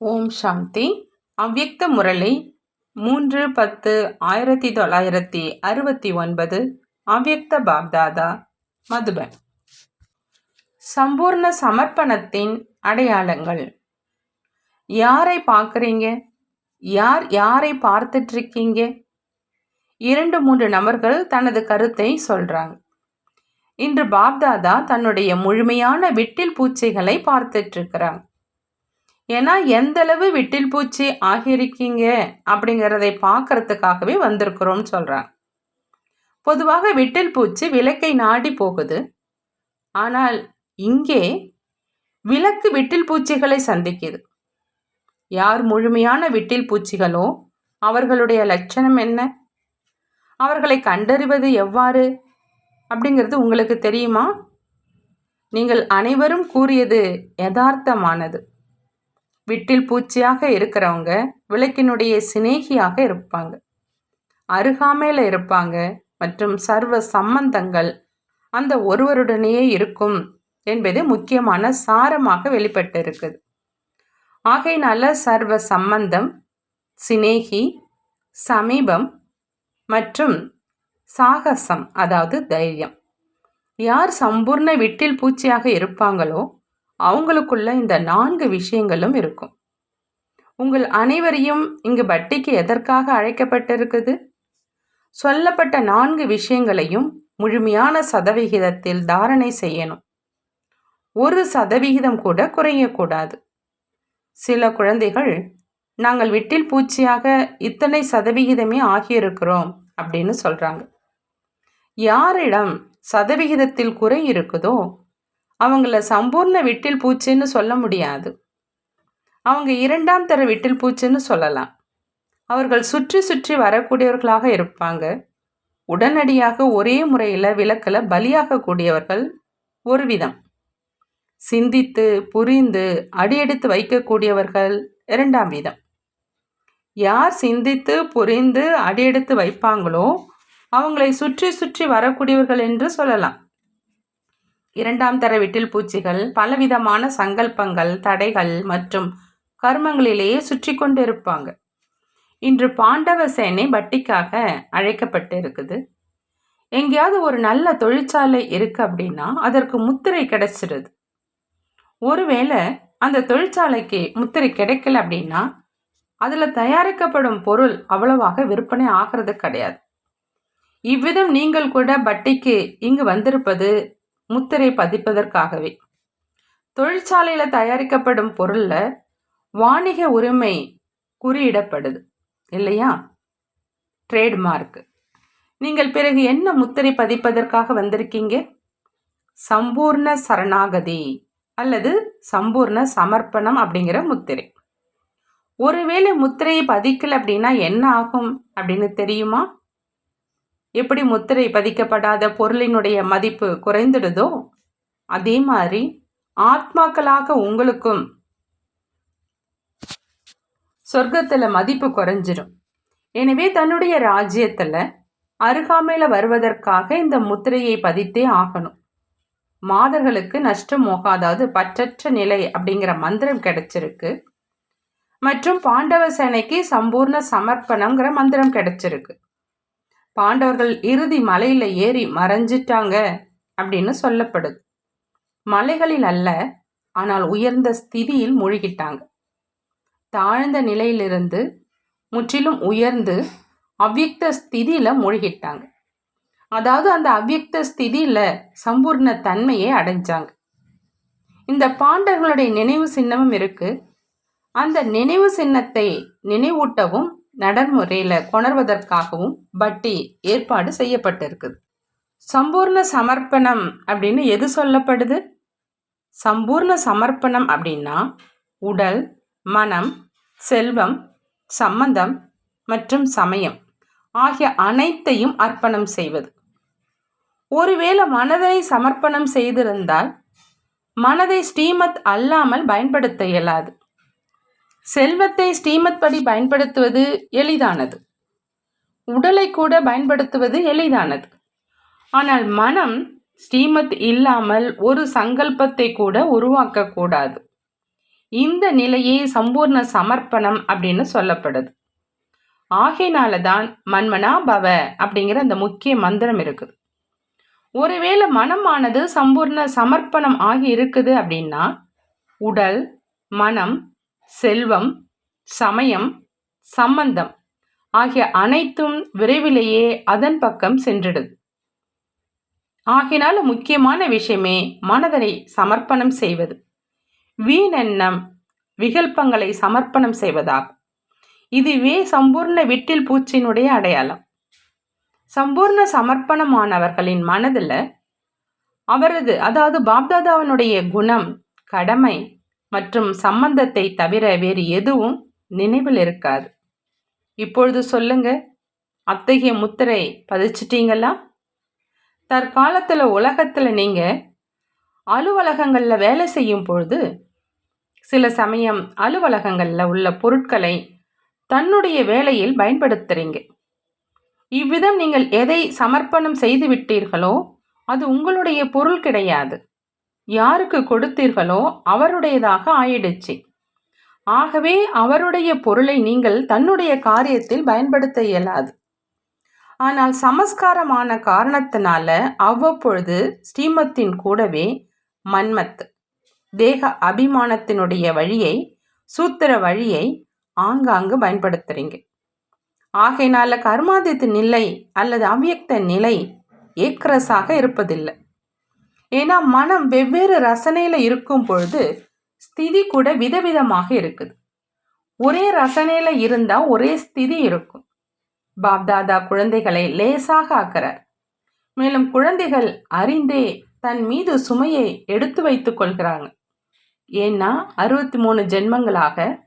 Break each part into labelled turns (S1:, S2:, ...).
S1: ஓம் சாந்தி. அவ்யக்த முரளி மூன்று பத்து ஆயிரத்தி தொள்ளாயிரத்தி அறுபத்தி ஒன்பது அவ்யக்த பாப்தாதா மதுபன். சம்பூர்ண சமர்ப்பணத்தின் அடையாளங்கள். யாரை பார்க்குறீங்க? யார் யாரை பார்த்துட்ருக்கீங்க இரண்டு மூன்று நபர்கள் தனது கருத்தை சொல்கிறாங்க இன்று பாப்தாதா தன்னுடைய முழுமையான விட்டில் பூச்சிகளை பார்த்துட்ருக்கிறாங்க ஏன்னா எந்த அளவு விட்டில் பூச்சி ஆகியிருக்கீங்க? அப்படிங்கிறதை பார்க்கறதுக்காகவே வந்திருக்கிறோம்னு சொல்கிறாங்க பொதுவாக விட்டில் பூச்சி விளக்கை நாடி போகுது. ஆனால் இங்கே விளக்கு விட்டில் பூச்சிகளை சந்திக்குது. யார் முழுமையான விட்டில் பூச்சிகளோ அவர்களுடைய லட்சணம் என்ன? அவர்களை கண்டறிவது எவ்வாறு? அப்படிங்கிறது உங்களுக்கு தெரியுமா? நீங்கள் அனைவரும் கூறியது யதார்த்தமானது. விட்டில் பூச்சியாக இருக்கிறவங்க விளக்கினுடைய சிநேகியாக இருப்பாங்க. அருகாமையில் இருப்பாங்க மற்றும் சர்வ சம்பந்தங்கள் அந்த ஒருவருடனேயே இருக்கும் என்பது முக்கியமான சாரமாக வெளிப்பட்டு இருக்குது ஆகையினால சர்வ சம்பந்தம் சிநேகி சமீபம் மற்றும் சாகசம் அதாவது தைரியம். யார் சம்பூர்ண விட்டில் பூச்சியாக இருப்பாங்களோ அவங்களுக்குள்ள இந்த நான்கு விஷயங்களும் இருக்கும். உங்கள் அனைவரையும் இங்கு பட்டிக்கு எதற்காக அழைக்கப்பட்டிருக்குது? சொல்லப்பட்ட நான்கு விஷயங்களையும் முழுமையான சதவிகிதத்தில் தாரணை செய்யணும். ஒரு சதவிகிதம் கூட குறையக்கூடாது. சில குழந்தைகள் நாங்கள் விட்டில் பூச்சியாக இத்தனை சதவிகிதமே ஆகியிருக்கிறோம் அப்படின்னு சொல்கிறாங்க யாரிடம் சதவிகிதத்தில் குறை இருக்குதோ அவங்கள சம்பூர்ண விட்டில் பூச்சின்னு சொல்ல முடியாது. அவங்க இரண்டாம் தர விட்டில் பூச்சின்னு சொல்லலாம். அவர்கள் சுற்றி சுற்றி வரக்கூடியவர்களாக இருப்பாங்க. உடனடியாக ஒரே முறையில் விளக்கில் பலியாகக்கூடியவர்கள் ஒரு விதம். சிந்தித்து புரிந்து அடியெடுத்து வைக்கக்கூடியவர்கள் இரண்டாம் விதம். யார் சிந்தித்து புரிந்து அடியெடுத்து வைப்பாங்களோ அவங்களை சுற்றி சுற்றி வரக்கூடியவர்கள் என்று சொல்லலாம். இரண்டாம் தர விட்டில் பூச்சிகள் பலவிதமான சங்கல்பங்கள் தடைகள் மற்றும் கர்மங்களிலேயே சுற்றி கொண்டு இருப்பாங்க இன்று பாண்டவ சேனை வட்டிக்காக அழைக்கப்பட்டு இருக்குது எங்கேயாவது ஒரு நல்ல தொழிற்சாலை இருக்கு அப்படின்னா அதற்கு முத்திரை கிடைச்சிருது. ஒருவேளை அந்த தொழிற்சாலைக்கு முத்திரை கிடைக்கல அப்படின்னா அதில் தயாரிக்கப்படும் பொருள் அவ்வளவாக விற்பனை ஆகிறது கிடையாது. இவ்விதம் நீங்கள் கூட பட்டிக்கு இங்கு வந்திருப்பது முத்திரை பதிப்பதற்காகவே. தொழிற்சாலையில் தயாரிக்கப்படும் பொருளில் வாணிக உரிமை குறியிடப்படுது இல்லையா? ட்ரேட்மார்க் நீங்கள் பிறகு என்ன முத்திரை பதிப்பதற்காக வந்திருக்கீங்க? சம்பூர்ண சரணாகதி அல்லது சம்பூர்ண சமர்ப்பணம் அப்படிங்கிற முத்திரை. ஒருவேளை முத்திரையை பதிக்கல அப்படின்னா என்ன ஆகும் அப்படின்னு தெரியுமா? எப்படி முத்திரை பதிக்கப்படாத பொருளினுடைய மதிப்பு குறைந்துடுதோ அதே மாதிரி ஆத்மாக்களாக உங்களுக்கும் சொர்க்கத்தில் மதிப்பு குறைஞ்சிரும். எனவே தன்னுடைய ராஜ்யத்தில் அருகாமையில் வருவதற்காக இந்த முத்திரையை பதித்தே ஆகணும். மாதர்களுக்கு நஷ்டம் போகாதாவது பற்றற்ற நிலை அப்படிங்கிற மந்திரம் கிடைச்சிருக்கு. மற்றும் பாண்டவ சேனைக்கு சம்பூர்ண சமர்ப்பணங்கிற மந்திரம் கிடைச்சிருக்கு. பாண்டவர்கள் இறுதி மலையில் ஏறி மறைஞ்சிட்டாங்க அப்படின்னு சொல்லப்படுது. மலைகளில் அல்ல ஆனால் உயர்ந்த ஸ்திதியில் மூழ்கிட்டாங்க. தாழ்ந்த நிலையிலிருந்து முற்றிலும் உயர்ந்து அவ்வியக்த ஸ்திதியில் மூழ்கிட்டாங்க. அதாவது அந்த அவ்வியக்த ஸ்திதியில் சம்பூர்ண தன்மையை அடைஞ்சாங்க. இந்த பாண்டவர்களுடைய நினைவு சின்னமும் இருக்கு. அந்த நினைவு சின்னத்தை நினைவூட்டவும் நடைமுறையில் கொணர்வதற்காகவும் பட்டி ஏற்பாடு செய்யப்பட்டிருக்குது. சம்பூர்ண சமர்ப்பணம் அப்படின்னு எது சொல்லப்படுது? சம்பூர்ண சமர்ப்பணம் அப்படின்னா உடல் மனம் செல்வம் சம்பந்தம் மற்றும் சமயம் ஆகிய அனைத்தையும் அர்ப்பணம் செய்வது. ஒருவேளை மனதை சமர்ப்பணம் செய்திருந்தால் மனதை ஸ்ரீமத் அல்லாமல் பயன்படுத்த இயலாது. செல்வத்தை ஸ்ரீமத் படி பயன்படுத்துவது எளிதானது. உடலை கூட பயன்படுத்துவது எளிதானது. ஆனால் மனம் ஸ்ரீமத் இல்லாமல் ஒரு சங்கல்பத்தை கூட உருவாக்கக்கூடாது இந்த நிலையே சம்பூர்ண சமர்ப்பணம் அப்படின்னு சொல்லப்படுது. ஆகையினால தான் மன்மனா பவ அப்படிங்கிற அந்த முக்கிய மந்திரம் இருக்குது. ஒருவேளை மனமானது சம்பூர்ண சமர்ப்பணம் ஆகி இருக்குது அப்படின்னா உடல் மனம் செல்வம் சமயம் சம்பந்தம் ஆகிய அனைத்தும் விரைவிலேயே அதன் பக்கம் சென்றிடுது. ஆகினால முக்கியமான விஷயமே மனதனை சமர்ப்பணம் செய்வது. வீணெண்ணம் விகல்பங்களை சமர்ப்பணம் செய்வதாகும். இதுவே சம்பூர்ண விட்டில் பூச்சியினுடைய அடையாளம். சம்பூர்ண சமர்ப்பணமானவர்களின் மனதில் அவரது அதாவது பாப்தாதாவனுடைய குணம் கடமை மற்றும் சம்பந்தத்தை தவிர வேறு எதுவும் நினைவில் இருக்காது. இப்பொழுது சொல்லுங்க அத்தகைய முத்திரை பதிச்சிட்டீங்களா? தற்காலத்தில் உலகத்தில் நீங்கள் அலுவலகங்களில் வேலை செய்யும் பொழுது சில சமயம் அலுவலகங்களில் உள்ள பொருட்களை தன்னுடைய வேலையில் பயன்படுத்துகிறீங்க இவ்விதம் நீங்கள் எதை சமர்ப்பணம் செய்து விட்டீர்களோ அது உங்களுடைய பொருள் கிடையாது. யாருக்கு கொடுத்தீர்களோ அவருடையதாக ஆயிடுச்சு. ஆகவே அவருடைய பொருளை நீங்கள் தன்னுடைய காரியத்தில் பயன்படுத்த இயலாது. ஆனால் சமஸ்காரமான காரணத்தினால அவ்வப்பொழுது ஸ்ரீமத்தின் கூடவே மன்மத் தேக அபிமானத்தினுடைய வழியை சூத்திர வழியை ஆங்காங்கு பயன்படுத்துறீங்க. ஆகையினால கர்மாதித்த நிலை அல்லது அவ்வியக்த நிலை ஏக்ரஸாக இருப்பதில்லை. ஏன்னா மனம் வெவ்வேறு ரசனையில் இருக்கும் பொழுது ஸ்திதி கூட விதவிதமாக இருக்குது. ஒரே ரசனையில் இருந்தால் ஒரே ஸ்திதி இருக்கும். பாப்தாதா குழந்தைகளை லேசாக ஆக்கிறார். மேலும் குழந்தைகள் அறிந்தே தன் மீது சுமையை எடுத்து வைத்துக் கொள்கிறாங்க. ஏன்னா அறுபத்தி மூணு ஜென்மங்களாக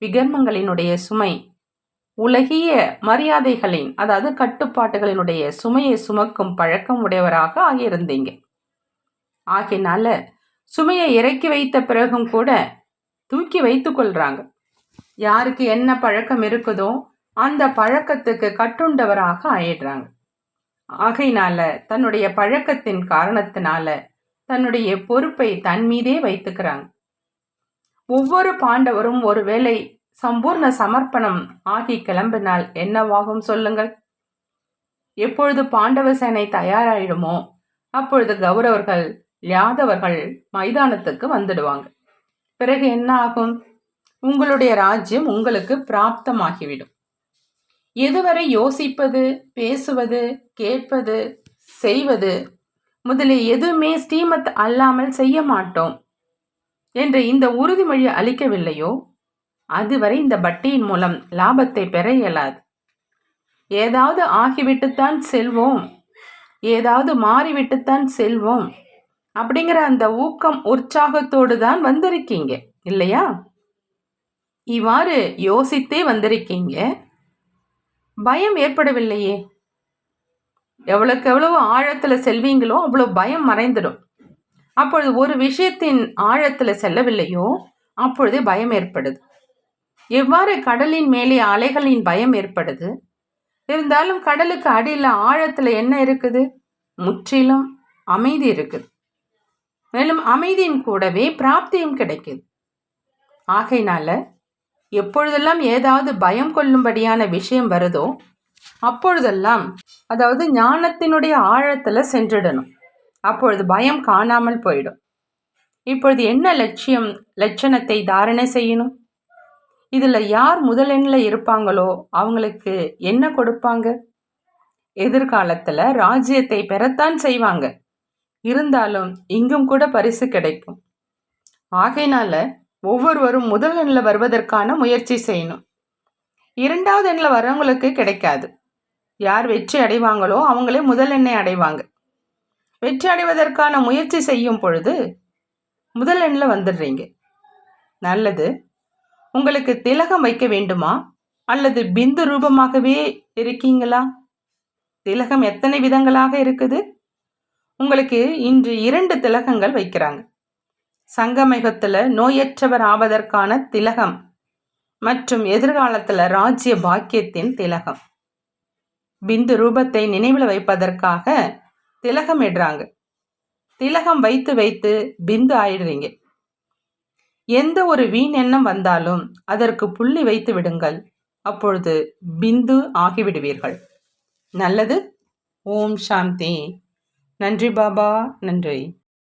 S1: விகர்மங்களினுடைய சுமை உலகிய மரியாதைகளின் அதாவது கட்டுப்பாட்டுகளினுடைய சுமையை சுமக்கும் பழக்கம் உடையவராக ஆகியிருந்தீங்க. ஆகினால சுமையை இறக்கி வைத்த பிறகும் கூட தூக்கி வைத்து கொள்றாங்க. யாருக்கு என்ன பழக்கம் இருக்குதோ அந்த பழக்கத்துக்கு கட்டுண்டவராக ஆயிடுறாங்க. ஆகையினால தன்னுடைய பழக்கத்தின் காரணத்தினால தன்னுடைய பொறுப்பை தன் மீதே வைத்துக்கிறாங்க. ஒவ்வொரு பாண்டவரும் ஒருவேளை சம்பூர்ண சமர்ப்பணம் ஆகி கிளம்பினால் என்னவாகும் சொல்லுங்கள்? எப்பொழுது பாண்டவ சேனை தயாராயிடுமோ அப்பொழுது கௌரவர்கள் யாதவர்கள் மைதானத்துக்கு வந்துடுவாங்க. பிறகு என்ன ஆகும்? உங்களுடைய ராஜ்யம் உங்களுக்கு பிராப்தமாகிவிடும். எதுவரை யோசிப்பது பேசுவது கேட்பது செய்வது? முதலில் எதுவுமே ஸ்ரீமத் அல்லாமல் செய்ய மாட்டோம். என்று இந்த உறுதிமொழி அளிக்கவில்லையோ? அதுவரை இந்த பட்டியின் மூலம் லாபத்தை பெற இயலாது. ஏதாவது ஆகிவிட்டுத்தான் செல்வோம். ஏதாவது மாறிவிட்டுத்தான் செல்வோம். அப்படிங்கிற அந்த ஊக்கம் உற்சாகத்தோடு தான் வந்திருக்கீங்க. இல்லையா? இவ்வாறு யோசித்தே வந்திருக்கீங்க. பயம் ஏற்படவில்லையே. எவ்வளோக்கு எவ்வளவு ஆழத்தில் செல்வீங்களோ அவ்வளோ பயம் மறைந்துடும். அப்பொழுது ஒரு விஷயத்தின் ஆழத்தில் செல்லவில்லையோ அப்பொழுதே பயம் ஏற்படுது. எவ்வாறு கடலின் மேலே அலைகளின் பயம் ஏற்படுது? இருந்தாலும் கடலுக்கு அடியில் ஆழத்தில் என்ன இருக்குது? முற்றிலும் அமைதி இருக்குது. மேலும் அமைதியின் கூடவே பிராப்தியும் கிடைக்குது. ஆகையினால எப்பொழுதெல்லாம் ஏதாவது பயம் கொள்ளும்படியான விஷயம் வருதோ அப்பொழுதெல்லாம் அதாவது ஞானத்தினுடைய ஆழத்தில் சென்றிடணும். அப்பொழுது பயம் காணாமல் போயிடும். இப்பொழுது என்ன லட்சியம் லட்சணத்தை தாரணை செய்யணும்? இதில் யார் முதலெண்ணில் இருப்பாங்களோ அவங்களுக்கு என்ன கொடுப்பாங்க? எதிர்காலத்தில் ராஜ்யத்தை பெறத்தான் செய்வாங்க. இருந்தாலும் இங்கும் கூட பரிசு கிடைக்கும். ஆகையினால ஒவ்வொருவரும் முதல் எண்ணில் வருவதற்கான முயற்சி செய்யணும். இரண்டாவது எண்ணில் வரவங்களுக்கு கிடைக்காது. யார் வெற்றி அடைவாங்களோ அவங்களே முதல் எண்ணை அடைவாங்க. வெற்றி அடைவதற்கான முயற்சி செய்யும் பொழுது முதல் எண்ணில் வந்துடுறீங்க. நல்லது. உங்களுக்கு திலகம் வைக்க வேண்டுமா? அல்லது பிந்து ரூபமாகவே இருக்கீங்களா? திலகம் எத்தனை விதங்களாக இருக்குது? உங்களுக்கு இன்று இரண்டு திலகங்கள் வைக்கிறாங்க. சங்கமயுகத்தில் நோயற்றவர் ஆவதற்கான திலகம் மற்றும் எதிர்காலத்தில் ராஜ்ய பாக்கியத்தின் திலகம். பிந்து ரூபத்தை நினைவில் வைப்பதற்காக திலகம் இடுறாங்க. திலகம் வைத்து வைத்து பிந்து ஆயிடுறீங்க. எந்த ஒரு வீண் எண்ணம் வந்தாலும் அதற்கு புள்ளி வைத்து விடுங்கள். அப்பொழுது பிந்து ஆகிவிடுவீர்கள். நல்லது. ஓம் சாந்தி. நன்றி பாபா நன்றி.